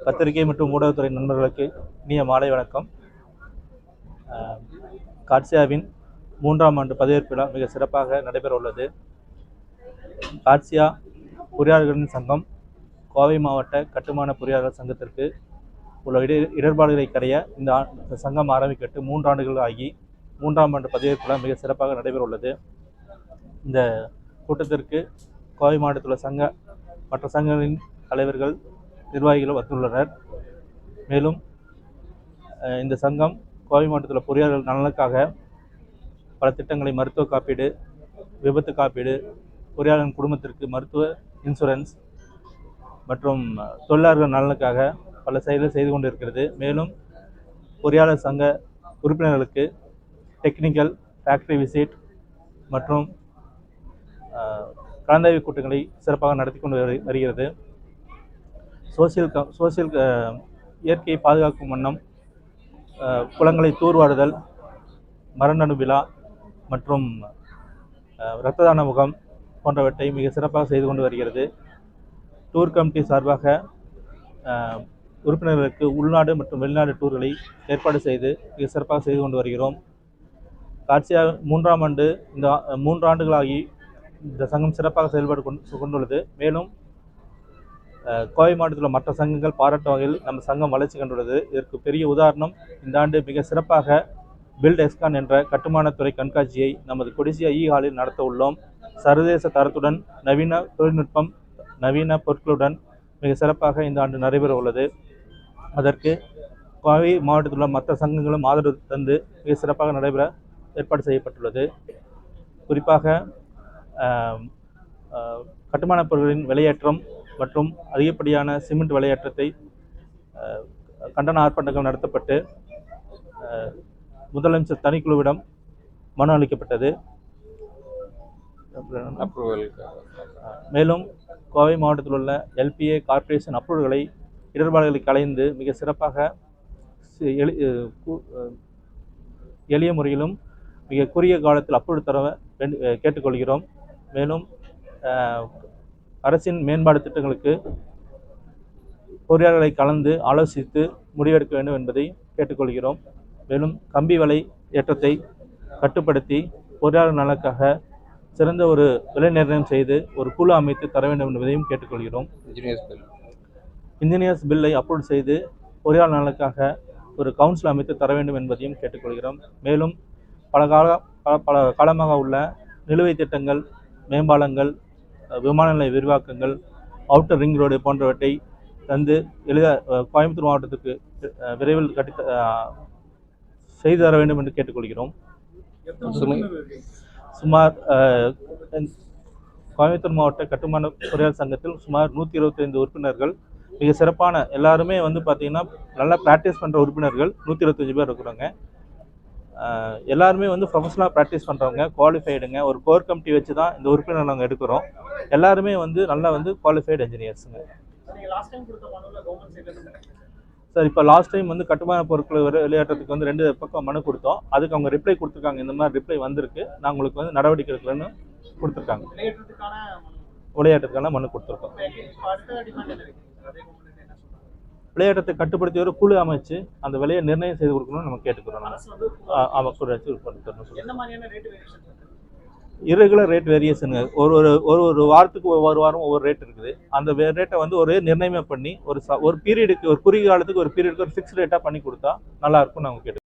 பத்திரிகை மற்றும் ஊடகத்துறை நண்பர்களுக்கு இனிய மாலை வணக்கம். காட்சியாவின் மூன்றாம் ஆண்டு பதவியேற்பு விழா மிக சிறப்பாக நடைபெற உள்ளது காட்சியா பொறியாளர்களின் சங்கம் கோவை மாவட்ட கட்டுமான பொறியாளர் சங்கத்திற்கு உள்ள இட இடர்பாடுகளை கரைய இந்த இந்த சங்கம் ஆரம்பிக்கட்டு மூன்றாண்டுகள் ஆகி மூன்றாம் ஆண்டு பதவியேற்பு விழா மிக சிறப்பாக நடைபெற உள்ளது இந்த கூட்டத்திற்கு கோவை மாவட்டத்தில் உள்ள சங்க மற்ற சங்கங்களின் தலைவர்கள் நிர்வாகிகள் வந்துள்ளனர். மேலும் இந்த சங்கம் கோவை மாவட்டத்தில் பொறியாளர்கள் நலனுக்காக பல திட்டங்களை மருத்துவ காப்பீடு விபத்து காப்பீடு பொறியாளரின் குடும்பத்திற்கு மருத்துவ இன்சூரன்ஸ் மற்றும் தொழிலாளர்கள் நலனுக்காக பல செயல்கள் செய்து கொண்டிருக்கிறது. மேலும் பொறியாளர் சங்க உறுப்பினர்களுக்கு டெக்னிக்கல் ஃபேக்டரி விசிட் மற்றும் கலந்தாய்வு கூட்டங்களை சிறப்பாக நடத்தி கொண்டு வரு- வருகிறது. சோசியல் க சோசியல் இயற்கையை பாதுகாக்கும் வண்ணம் குளங்களை தூர்வாடுதல் மரணணு விழா மற்றும் அஹ், இரத்த தான முகாம் போன்றவற்றை மிக சிறப்பாக செய்து கொண்டு வருகிறது. டூர் கமிட்டி சார்பாக உறுப்பினர்களுக்கு உள்நாடு மற்றும் வெளிநாடு டூர்களை ஏற்பாடு செய்து மிக சிறப்பாக செய்து கொண்டு வருகிறோம். காட்சியாக மூன்றாம் ஆண்டு இந்த மூன்றாண்டுகளாகி மூன்று ஆண்டுகளாகி இந்த சங்கம் சிறப்பாக செயல்பாடு கொண்டு கொண்டுள்ளது. மேலும் கோவை மாவட்டத்தில் உள்ள மற்ற சங்கங்கள் பாராட்டும் வகையில் நம்ம சங்கம் வளர்ச்சி கண்டுள்ளது. இதற்கு பெரிய உதாரணம் இந்த ஆண்டு மிக சிறப்பாக பில்ட் எஸ்கான் என்ற கட்டுமானத்துறை கண்காட்சியை நமது கொடிசியா இ e ஹாலில் நடத்த உள்ளோம். சர்வதேச தரத்துடன் நவீன தொழில்நுட்பம் நவீன பொருட்களுடன் மிக சிறப்பாக இந்த ஆண்டு நடைபெற உள்ளது. அதற்கு கோவை மாவட்டத்தில் உள்ள மற்ற சங்கங்களும் ஆதரவு தந்து மிக சிறப்பாக நடைபெற ஏற்பாடு செய்யப்பட்டுள்ளது. குறிப்பாக கட்டுமானப் பொருட்களின் விலையேற்றம் மற்றும் அதிகப்படியான சிமெண்ட் விலையேற்றத்தை ஆ, கண்டன ஆர்ப்பாட்டங்கள் நடத்தப்பட்டு முதலமைச்சர் தனிக்குழுவிடம் மனு அளிக்கப்பட்டது. மேலும் கோவை மாவட்டத்தில் உள்ள எல்பிஏ கார்ப்பரேஷன் அப்ரூவல்களை இடர்பாடுகளை களைந்து மிக சிறப்பாக எளிய முறையிலும் மிக குறுகிய காலத்தில் அப்ரூவல் தர கேட்டுக்கொள்கிறோம். மேலும் அரசின் மேம்பாடு திட்டங்களுக்கு பொறியாளர்களை கலந்து ஆலோசித்து முடிவெடுக்க வேண்டும் என்பதை கேட்டுக்கொள்கிறோம். மேலும் கம்பி விலை ஏற்றத்தை கட்டுப்படுத்தி பொறியாளர் நலனுக்காக சிறந்த ஒரு விலை நிர்ணயம் செய்து ஒரு குழு அமைத்து தர வேண்டும் என்பதையும் கேட்டுக்கொள்கிறோம். இன்ஜினியர்ஸ் பில் இன்ஜினியர்ஸ் பில்லை அப்ரூவ் செய்து பொறியாளர் நலனுக்காக ஒரு கவுன்சில் அமைத்து தர வேண்டும் என்பதையும் கேட்டுக்கொள்கிறோம். மேலும் பல கால பல பல காலமாக உள்ள நிலுவைத் திட்டங்கள் மேம்பாலங்கள் விமான நிலைய விரிவாக்கங்கள் அவுட்டர் ரிங் ரோடு போன்றவற்றை தந்து எளித அஹ், கோயம்புத்தூர் மாவட்டத்துக்கு விரைவில் கட்டி செய்து தர வேண்டும் என்று கேட்டுக்கொள்கிறோம். சுமை? சுமார் கோயம்புத்தூர் மாவட்ட கட்டுமான பொறியாளர் சங்கத்தில் சுமார் நூற்றி இருபத்தைந்து உறுப்பினர்கள். மிக சிறப்பான எல்லாருமே வந்து பார்த்தீங்கன்னா நல்லா ப்ராக்டிஸ் பண்ணுற உறுப்பினர்கள் நூற்றி இருபத்தஞ்சி பேர் இருக்கிறாங்க. எல்லாருமே வந்து ப்ரொஃபஷனலாக ப்ராக்டிஸ் பண்ணுறவங்க குவாலிஃபைடுங்க ஒரு கோர் கமிட்டி வச்சு தான் இந்த உறுப்பினர் நாங்கள் எடுக்கிறோம். எல்லாருமே வந்து நல்லா வந்து குவாலிஃபைடு என்ஜினியர்ஸுங்க சார் இப்போ லாஸ்ட் டைம் வந்து கட்டுமான பொருட்கள் விளையாட்டுறதுக்கு வந்து ரெண்டு பக்கம் மனு கொடுத்தோம். அதுக்கு அவங்க ரிப்ளை கொடுத்துருக்காங்க. இந்த மாதிரி ரிப்ளை வந்திருக்கு. நான் உங்களுக்கு வந்து நடவடிக்கை எடுக்கலன்னு கொடுத்துருக்காங்க. விளையாட்டுக்கான மனு கொடுத்துருக்கோம். விளையாட்டத்தை கட்டுப்படுத்தி ஒரு குழு அமைச்சு அந்த விலையை நிர்ணயம் செய்து கொடுக்கணும்னு நம்ம கேட்டுக்கிறோம் ஆமாம் கூட வச்சு இரெகுலர் ரேட் வேரியேஷனுங்க ஒரு ஒரு ஒரு ஒரு வாரத்துக்கு ஒவ்வொரு வாரம் ஒவ்வொரு ரேட் இருக்குது. அந்த ரேட்டை வந்து ஒரு நிர்ணயமே பண்ணி ஒரு ச- ஒரு பீரியடுக்கு ஒரு குறுகிய காலத்துக்கு ஒரு பீரியடுக்கு ஒரு ஃபிக்ஸ் ரேட்டாக பண்ணி கொடுத்தா நல்லாயிருக்கும்னு நாங்கள் கேட்டு